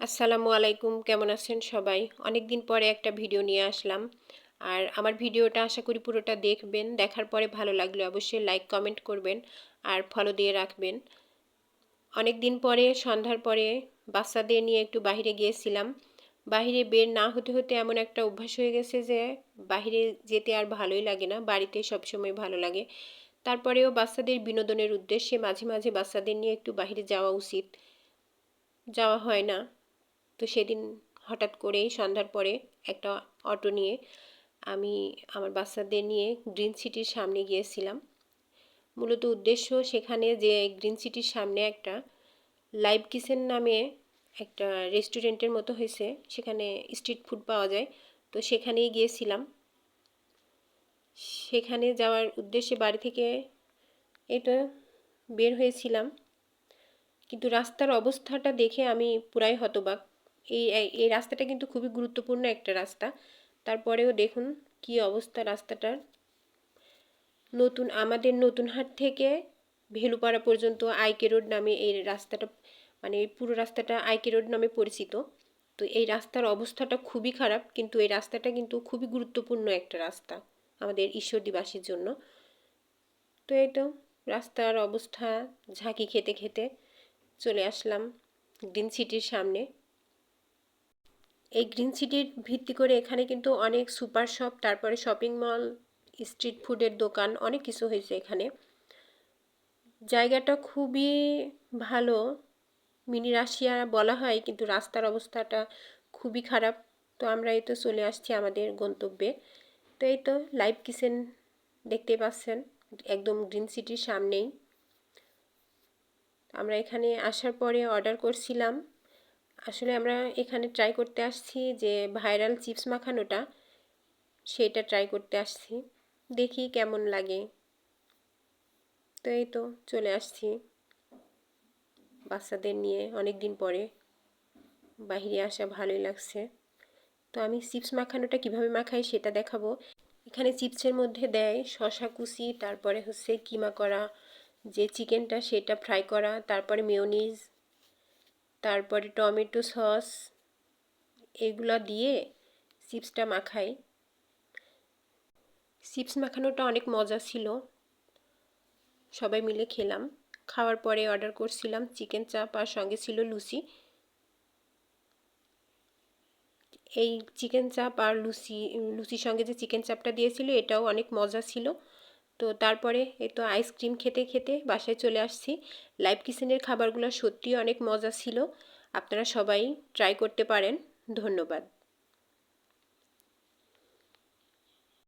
আসসালামু আলাইকুম, কেমন আছেন সবাই? অনেক দিন পরে একটা ভিডিও নিয়ে আসলাম। আর আমার ভিডিওটা আশা করি পুরোটা দেখবেন। দেখার পরে ভালো লাগলে অবশ্যই লাইক, কমেন্ট করবেন আর ফলো দিয়ে রাখবেন। অনেক দিন পরে, সন্ধ্যার পরে বাচ্চাদের নিয়ে একটু বাইরে গিয়েছিলাম। বাইরে বের না হতে হতে এমন একটা অভ্যাস হয়ে গেছে যে বাইরে যেতে আর ভালোই লাগে না, বাড়িতে সবসময় ভালো লাগে। তারপরেও বাচ্চাদের বিনোদনের উদ্দেশ্যে মাঝে মাঝে বাচ্চাদের নিয়ে একটু বাইরে যাওয়া উচিত। যাওয়া হয় না। তো সেদিন হঠাৎ করেই সন্ধ্যার পরে একটা অটো নিয়ে আমি আমার বাচ্চাদের নিয়ে গ্রিন সিটির সামনে গিয়েছিলাম। মূলত উদ্দেশ্য সেখানে যে গ্রিন সিটির সামনে একটা লাইভ কিচেন নামে একটা রেস্টুরেন্টের মতো হয়েছে, সেখানে স্ট্রিট ফুড পাওয়া যায়। তো সেখানেই গিয়েছিলাম। সেখানে যাওয়ার উদ্দেশ্যে বাড়ি থেকে তো বের হয়েছিলাম। কিন্তু রাস্তার অবস্থাটা দেখে আমি পুরাই হতবাক। এই এই রাস্তাটা কিন্তু খুবই গুরুত্বপূর্ণ একটা রাস্তা। তারপরেও দেখুন কি অবস্থা রাস্তাটার। নতুন, আমাদের নতুন হাট থেকে ভেলুপাড়া পর্যন্ত আইকে রোড নামে এই রাস্তাটা মানে এই পুরো রাস্তাটা আইকে রোড নামে পরিচিত। তো এই রাস্তার অবস্থাটা খুবই খারাপ, কিন্তু এই রাস্তাটা কিন্তু খুবই গুরুত্বপূর্ণ একটা রাস্তা আমাদের ঈশ্বরদীবাসীর জন্য। তো এই তো রাস্তার অবস্থা, ঝাঁকি খেতে খেতে চলে আসলাম। গ্রিন সিটির সামনে। এই গ্রিন সিটির ভিত্তি করে এখানে কিন্তু অনেক সুপার শপ, তারপরে শপিং মল, স্ট্রিট ফুডের দোকান, অনেক কিছু হয়েছে এখানে। জায়গাটা খুবই ভালো, মিনি রাশিয়া বলা হয়, কিন্তু রাস্তার অবস্থাটা খুবই খারাপ। তো আমরা এই তো চলে আসছি আমাদের গন্তব্যে। তো এই তো লাইভ কিচেন দেখতে পাচ্ছেন, একদম গ্রিন সিটির সামনেই। আমরা এখানে আসার পরে অর্ডার করছিলাম। আসলে আমরা এখানে ট্রাই করতে আসছি যে ভাইরাল চিপস মাখানোটা, সেটা ট্রাই করতে আসছি। দেখি কেমন লাগে। তো এই তো চলে আসছি বাচ্চাদের নিয়ে অনেক দিন পরে। বাহিরে আসা ভালোই লাগছে। তো আমি চিপস মাখানোটা কীভাবে মাখাই সেটা দেখাবো। এখানে চিপসের মধ্যে দেয় শশা কুচি, তারপরে হচ্ছে কিমা করা, যে চিকেনটা সেটা ফ্রাই করা, তারপরে মেয়নিজ তারপরে টমেটো সস এগুলো দিয়ে চিপসটা মাখাই। চিপস মাখানোটা অনেক মজা ছিল। সবাই মিলে খেলাম। খাওয়ার পরে অর্ডার করছিলাম চিকেন চাপ আর সঙ্গে ছিল লুচি। এই চিকেন চাপ আর লুচি, লুচির সঙ্গে যে চিকেন চাপটা দিয়েছিল এটাও অনেক মজা ছিল। তো তারপরে এই তো আইসক্রিম খেতে খেতে বাসায় চলে আসছি। লাইভ কিচেনের খাবারগুলো সত্যিই অনেক মজা ছিল। আপনারা সবাই ট্রাই করতে পারেন। ধন্যবাদ।